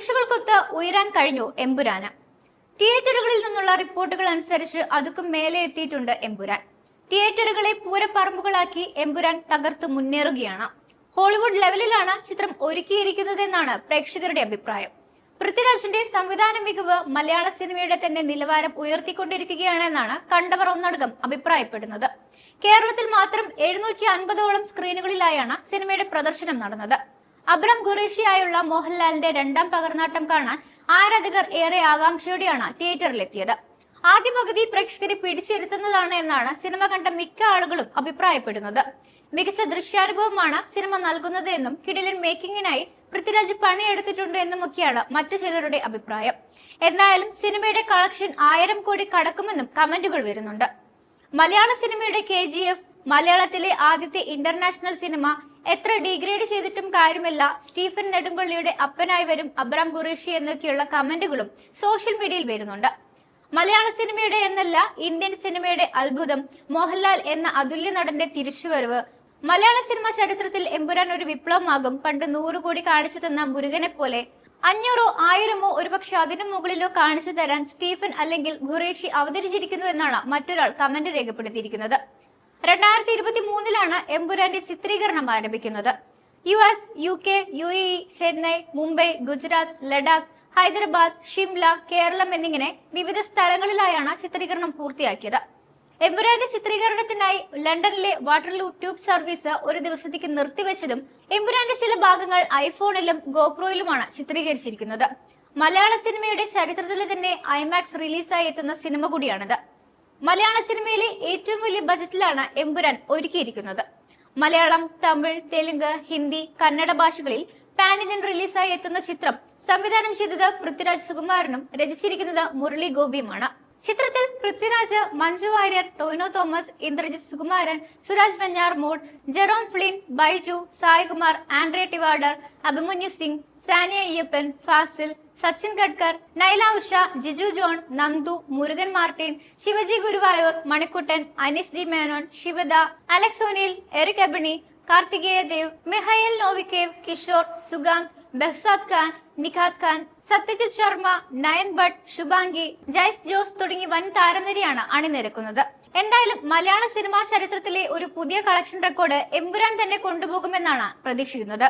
പ്രതീക്ഷകൾക്കൊത്ത് ഉയരാൻ കഴിഞ്ഞു എമ്പുരാന്. തിയേറ്ററുകളിൽ നിന്നുള്ള റിപ്പോർട്ടുകൾ അനുസരിച്ച് അതുക്കും മേലെ എത്തിയിട്ടുണ്ട് എമ്പുരാൻ. തിയേറ്ററുകളെ പൂരപ്പറമ്പുകളാക്കി എമ്പുരാൻ തകർത്ത് മുന്നേറുകയാണ്. ഹോളിവുഡ് ലെവലിലാണ് ചിത്രം ഒരുക്കിയിരിക്കുന്നതെന്നാണ് പ്രേക്ഷകരുടെ അഭിപ്രായം. പൃഥ്വിരാജിന്റെ സംവിധാന മികവ് മലയാള സിനിമയുടെ തന്നെ നിലവാരം ഉയർത്തിക്കൊണ്ടിരിക്കുകയാണെന്നാണ് കണ്ടവർ ഒന്നടങ്കം അഭിപ്രായപ്പെടുന്നത്. കേരളത്തിൽ മാത്രം എഴുന്നൂറ്റി അൻപതോളം സ്ക്രീനുകളിലായാണ് സിനിമയുടെ പ്രദർശനം നടന്നത്. അബ്രം ഖുറേഷിയായുള്ള മോഹൻലാലിന്റെ രണ്ടാം പകർന്നാട്ടം കാണാൻ ആരാധകർ ഏറെ ആകാംക്ഷയോടെയാണ് തിയേറ്ററിലെത്തിയത്. ആദ്യ പകുതി പ്രേക്ഷകരെ പിടിച്ചിരുത്തുന്നതാണ് എന്നാണ് സിനിമ കണ്ട മിക്ക ആളുകളും അഭിപ്രായപ്പെടുന്നത്. മികച്ച ദൃശ്യാനുഭവമാണ് സിനിമ നൽകുന്നത് എന്നും കിടിലൻ മേക്കിങ്ങിനായി പൃഥ്വിരാജ് പണിയെടുത്തിട്ടുണ്ട് എന്നുമൊക്കെയാണ് മറ്റു ചിലരുടെ അഭിപ്രായം. എന്തായാലും സിനിമയുടെ കളക്ഷൻ ആയിരം കോടി കടക്കുമെന്നും കമന്റുകൾ വരുന്നുണ്ട്. മലയാള സിനിമയുടെ കെ മലയാളത്തിലെ ആദ്യത്തെ ഇന്റർനാഷണൽ സിനിമ എത്ര ഡിഗ്രേഡ് ചെയ്തിട്ടും കാര്യമല്ല. സ്റ്റീഫൻ നെടുമ്പള്ളിയുടെ അപ്പനായി വരും അബ്രാം ഖുറേഷി എന്നൊക്കെയുള്ള കമന്റുകളും സോഷ്യൽ മീഡിയയിൽ വരുന്നുണ്ട്. മലയാള സിനിമയുടെ എന്നല്ല ഇന്ത്യൻ സിനിമയുടെ അത്ഭുതം മോഹൻലാൽ എന്ന അതുല്യ നടന്റെ തിരിച്ചുവരവ്. മലയാള സിനിമ ചരിത്രത്തിൽ എമ്പുരാൻ ഒരു വിപ്ലവമാകും. പണ്ട് നൂറ് കോടി കാണിച്ചു തന്ന മുരുകനെ പോലെ. അഞ്ഞൂറോ ആയിരമോ ഒരുപക്ഷെ അതിനു മുകളിലോ കാണിച്ചു തരാൻ സ്റ്റീഫൻ അല്ലെങ്കിൽ ഖുറേഷി അവതരിച്ചിരിക്കുന്നു എന്നാണ് മറ്റൊരാൾ കമന്റ് രേഖപ്പെടുത്തിയിരിക്കുന്നത്. രണ്ടായിരത്തി ഇരുപത്തി മൂന്നിലാണ് എമ്പുരാന്റെ ചിത്രീകരണം ആരംഭിക്കുന്നത്. U S U K U E Chennai Mumbai Gujarat Ladakh Hyderabad Shimla Keralam എന്നിങ്ങനെ വിവിധ സ്ഥലങ്ങളിലായാണ് ചിത്രീകരണം പൂർത്തിയാക്കിയത്. എമ്പുരാന്റെ ചിത്രീകരണത്തിനായി ലണ്ടനിലെ വാട്ടർലൂ ട്യൂബ് സർവീസ് ഒരു ദിവസത്തേക്ക് നിർത്തിവെച്ചതും എമ്പുരാന്റെ ചില ഭാഗങ്ങൾ ഐഫോണിലും ഗോപ്രോയിലുമാണ് ചിത്രീകരിച്ചിരിക്കുന്നത്. മലയാള സിനിമയുടെ ചരിത്രത്തിൽ തന്നെ ഐമാക്സ് റിലീസായി എത്തുന്ന സിനിമ കൂടിയാണിത്. മലയാള സിനിമയിലെ ഏറ്റവും വലിയ ബജറ്റിലാണ് എമ്പുരാൻ ഒരുക്കിയിരിക്കുന്നത്. മലയാളം തമിഴ് തെലുങ്ക് ഹിന്ദി കന്നഡ ഭാഷകളിൽ പാൻ ഇന്ത്യൻ റിലീസായി എത്തുന്ന ചിത്രം സംവിധാനം ചെയ്തത് പൃഥ്വിരാജ് സുകുമാരനും രചിച്ചിരിക്കുന്നത് മുരളി ഗോപിയുമാണ്. ചിത്രത്തിൽ Prithviraj Manju Warrier Tovino Thomas Indrajith Sukumaran Suraj Venjaramoodu Jerome Flynn Baiju Saikumar Andrea Tivadar Abhimanyu Singh Saniya Iyappan Fazil Sachin Khedekar Naila Usha Giju John Nandu Murugan Martin Shivaji Guruvayoor Manikuttan Aneesh G Menon Shivada Alex O'Neil Eric Ebouaney Karthikeya Dev Mikhail Novikov Kishore Sukanth Behzad Khan Nikhat Khan Satyajit Sharma Nayan Bhatt Shubhangi Jaise Jose തുടങ്ങി വൻ താരനിരയാണ് അണിനിരക്കുന്നത്. എന്തായാലും മലയാള cinema ചരിത്രത്തിലെ ഒരു പുതിയ collection record Empuraan തന്നെ കൊണ്ടുപോകുമെന്നാണ് പ്രതീക്ഷിക്കുന്നത്.